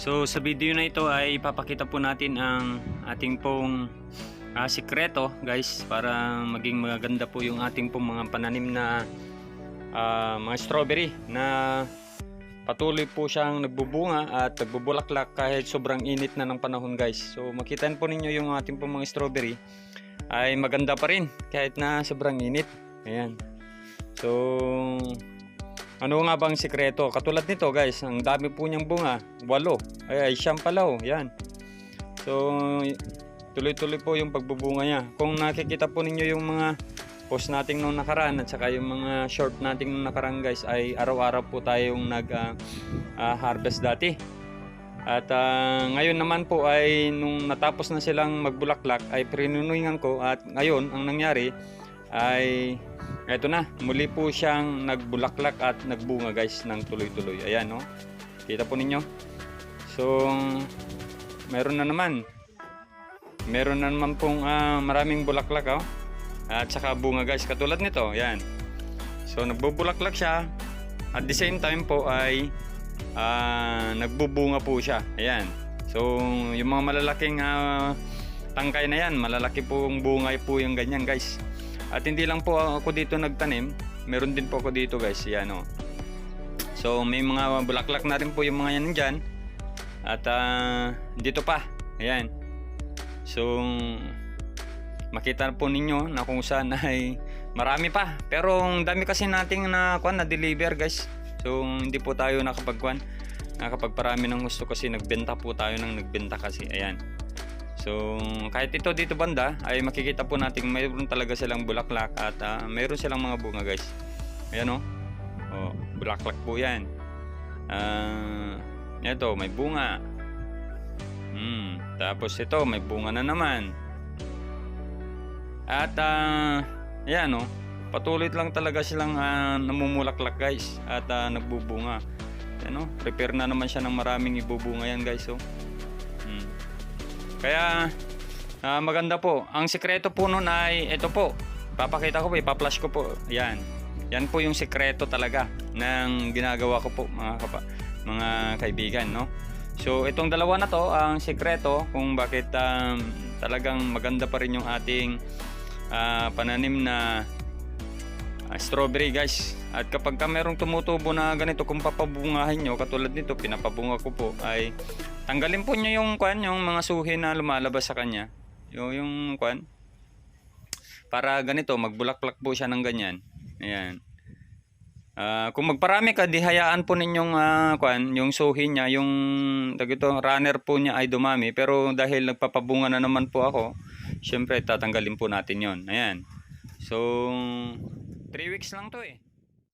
So sa video na ito ay ipapakita po natin ang ating pong ah, sikreto guys para maging maganda po yung ating pong mga pananim na ah, mga strawberry na patuloy po siyang nagbubunga at nagbubulaklak kahit sobrang init na ng panahon guys. So makita po ninyo yung ating pong mga strawberry ay maganda pa rin kahit na sobrang init. Ayan. So ano nga bang sikreto? Katulad nito guys, ang dami po niyang bunga. Walo. Ay, ay siyam pala. Yan. So, tuloy-tuloy po yung pagbubunga niya. Kung nakikita po ninyo yung mga post nating nung nakaraan at saka yung mga short nating nung nakaraan guys ay araw-araw po tayong nag ah, ah, harvest dati. At ah, ngayon naman po ay nung natapos na silang magbulaklak ay prinunuingan ko at ngayon ang nangyari ay eto na, muli po siyang nagbulaklak at nagbunga guys ng tuloy-tuloy. Ayan no. Kita po ninyo. So meron na naman. Meron na naman pong ah, maraming bulaklak oh. At saka bunga guys katulad nito. Ayan. So nagbubulaklak siya. At the same time po ay ah, nagbubunga po siya. Ayan. So yung mga malalaking ah, tangkay na yan, malalaki pong bunga po yung ganyan guys. At hindi lang po ako dito nagtanim, meron din po ako dito guys, yan o. So may mga bulaklak na rin po yung mga yan dyan. At ah, dito pa, ayan. So makita po ninyo na kung saan ay marami pa. Pero ang dami kasi nating na, kuan, na deliver guys. So hindi po tayo nakapagkuan, nakapagparami ng gusto kasi nagbenta po tayo ng nagbenta kasi, ayan. So, kahit ito dito banda ay makikita po natin mayroon talaga silang bulaklak at ah, mayroon silang mga bunga guys. Ayan o. Oh. bulaklak po yan. Ah, ito, may bunga. Hmm, tapos ito, may bunga na naman. At ah, ayan o. Patuloy lang talaga silang ah, namumulaklak guys at ah, nagbubunga. Ayan o, prepare na naman siya ng maraming ibubunga yan guys oh. Kaya ah, maganda po. Ang sikreto po nun ay ito po. Papakita ko po, ipa-flash ko po. Yan. Yan po yung sikreto talaga ng ginagawa ko po mga kapa, mga kaibigan, no? So itong dalawa na to ang sikreto kung bakit um, talagang maganda pa rin yung ating ah, pananim na ah, strawberry guys. At kapag ka merong tumutubo na ganito kung papabungahin nyo katulad nito pinapabunga ko po ay tanggalin po nyo yung kwan yung mga suhi na lumalabas sa kanya. Yung yung kwan para ganito magbulaklak po siya ng ganyan. Ayan. Ah, kung magparami ka, di hayaan po ninyong ah, kwan, yung suhi niya, yung dagito, runner po niya ay dumami. Pero dahil nagpapabunga na naman po ako, syempre tatanggalin po natin yon Ayan. So, 3 weeks lang to eh.